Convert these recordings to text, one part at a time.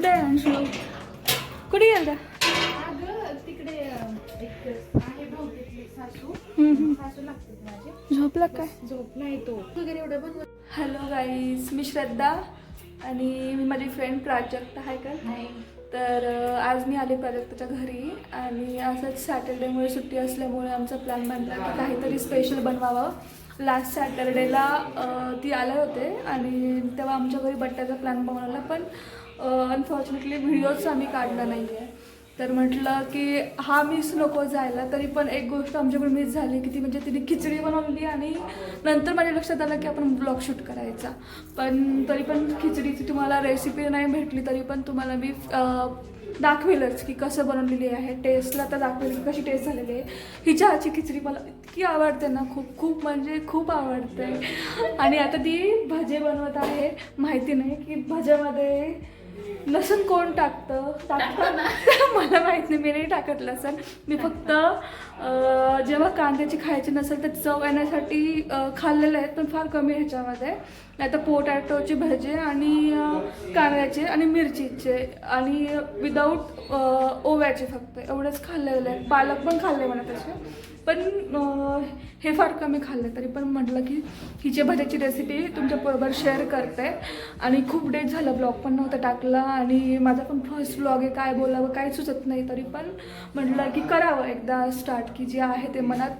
कुठे आहे अंशू? कुठे गेला अगं तिकडे अं, एक आहे भाऊकीतली सासू. सासू लागते माझे. झोपला काय? झोप नाही तो. वगैरे एवढं बनवत हॅलो गाईज मी श्रद्धा आणि मी माझी फ्रेंड प्राजक्ता आहे का? नाही तर आज मी आले प्राजक्ताच्या घरी आणि असंच सॅटर्डेमुळे सुट्टी असल्यामुळे आमचा प्लॅन बनला की काहीतरी स्पेशल बनवावं. लास्ट सॅटर्डेला ती आले होते आणि तेव्हा आमच्या घरी बट्ट्याचा प्लॅन बनवला पण अनफॉर्च्युनेटली व्हिडिओच आम्ही काढला नाही आहे तर म्हटलं की हा मिस नको जायला तरी पण एक गोष्ट आमच्याकडून मिस झाली की ती म्हणजे तिने खिचडी बनवली आणि नंतर माझ्या लक्षात आलं की आपण ब्लॉग शूट करायचा. पण तरी पण खिचडीची तुम्हाला रेसिपी नाही भेटली तरी पण तुम्हाला मी दाखवेलच की कसं बनवलेली आहे. टेस्टला तर दाखवेल की कशी टेस्ट झालेली आहे. हिच्या चहाची खिचडी मला इतकी आवडते ना खूप खूप म्हणजे खूप आवडते. आणि आता ती भजे बनवत आहे. माहिती नाही की भज्यामध्ये लसूण कोण टाकतं? टाकतं मला माहीत नाही मी नाही टाकत लसूण. मी फक्त जेव्हा कांद्याची खायची नसेल तर चव येण्यासाठी खाल्लेले आहेत पण फार कमी ह्याच्यामध्ये. नाही तर पोटॅटोचे भजे आणि कांद्याचे आणि मिरचीचे आणि विदाऊट ओव्याचे फक्त. एवढेच खाल्लेले आहेत पालक पण खाल्ले म्हणा तसे. पण हे फार कमी खाल्ले तरी पण म्हटलं की हिच्या भज्याची रेसिपी तुमच्याबरोबर शेअर करते. आणि खूप डेट झालं ब्लॉग पण नव्हता टाकला. आणि माझा पण फर्स्ट ब्लॉग आहे काय बोलावं काय सुचत नाही तरी पण म्हटलं की करावं एकदा स्टार्ट की जे आहे ते मनात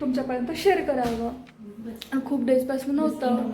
तुमच्यापर्यंत शेअर करावं. खूप डेजपासून नव्हतं